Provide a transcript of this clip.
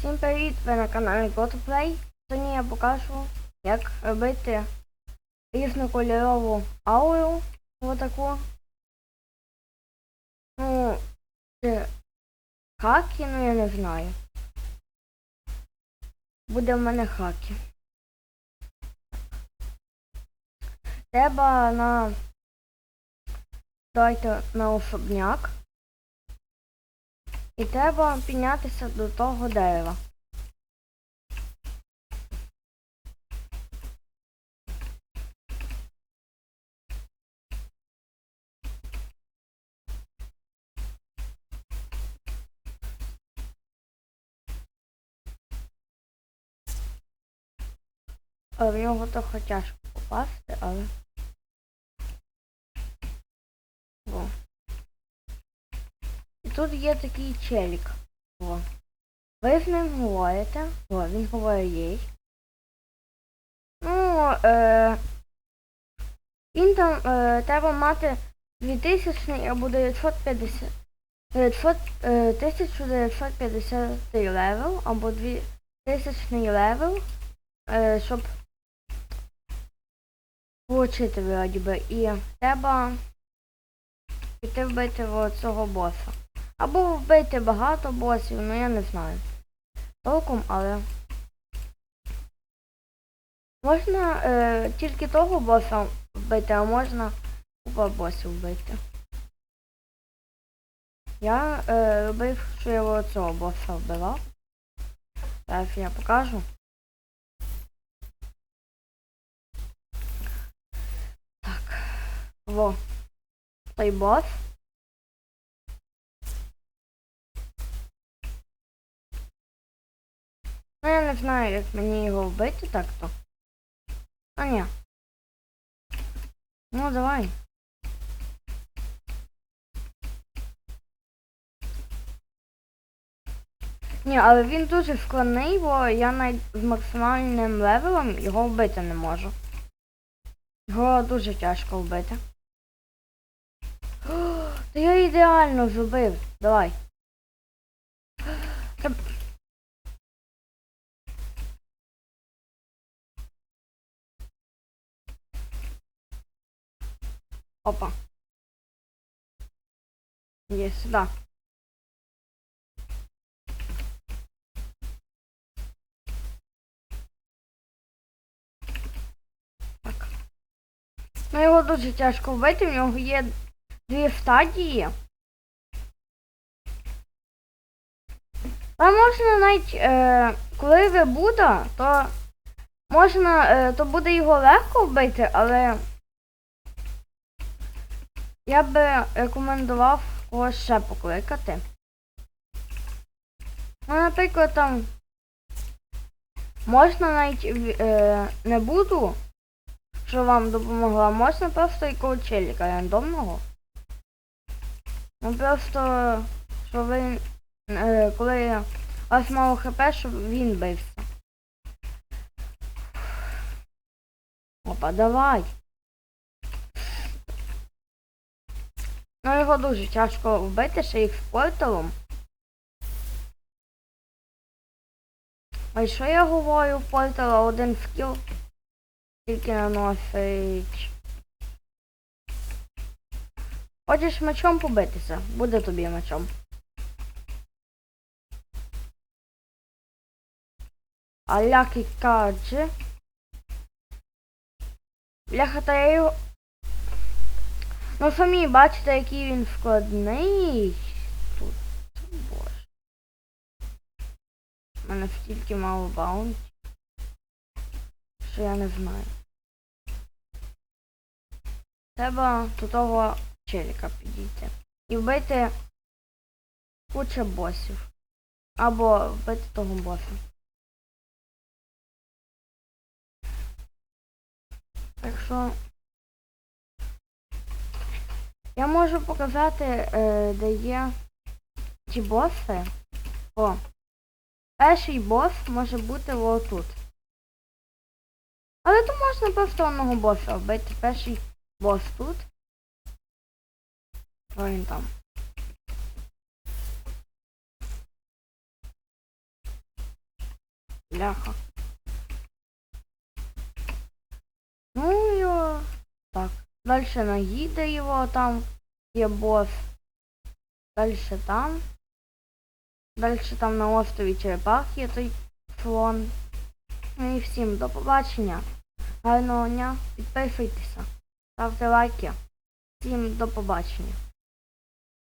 Всім привіт! Ви на каналі GoToPlay. Сьогодні я покажу, як робити різнокольорову ауру. Отаку. Ну, це хаки, ну я не знаю. Буде в мене хаки. Треба на Давайте на особняк. І треба піднятися до того дерева. В нього трохи тяжко попасти, але. Тут є такий челік. О. Ви з ним говорите. О, він говорить їй. Ну, е, він там е, треба мати 2000 або 950 900, е, 1950 левел або 2000 левел, е, щоб получити вроді би. І треба піти вбити цього боса. Або вбити багато босів, ну я не знаю. Толком, але. Можна е, тільки того боса вбити, а можна купа босів вбити. Я е, робив, що я цього боса вбивав. Зараз я покажу. Так. Во. Той бос. Не знаю, як мені його вбити так-то. А ні. Ну давай. Ні, але він дуже складний, бо я навіть з максимальним левелом його вбити не можу. Його дуже тяжко вбити. Та я ідеально зробив. Давай. Опа. Є сюди. Так. Ну його дуже тяжко вбити, в нього є дві стадії. А можна навіть, е, коли ви Буда, то можна, е, то буде його легко вбити, але я би рекомендував когось ще покликати. Ну, наприклад, там можна навіть е, не буду, що вам допомогла, можна просто якогось челіка рандомного. Ну просто, що ви, е, коли у вас мало хп, щоб він бився. Опа, давай. Його дуже тяжко вбити, ще їх порталом. А що я говорю портала один скіл тільки наносить. Хочеш мечом побитися? Буде тобі мечом. Аляки кадже. Бляха, та я його... Ну самі бачите, який він складний. Тут, боже. У мене стільки мало баунті. Що я не знаю. Треба до того челіка підійти. І вбити куча босів. Або вбити того боса. Так що... Я можу показати, е, де є ті боси. О. Перший бос може бути отут. Але то можна просто одного боса вбити. Перший бос тут. О, він там. Бляха. Ну і так. Дальше Нагида його там є бос. Дальше там. Дальше там на острові Черепах є той слон. Ну і всім до побачення. Гарного дня. Підписуйтеся. Ставте лайки. Всім до побачення.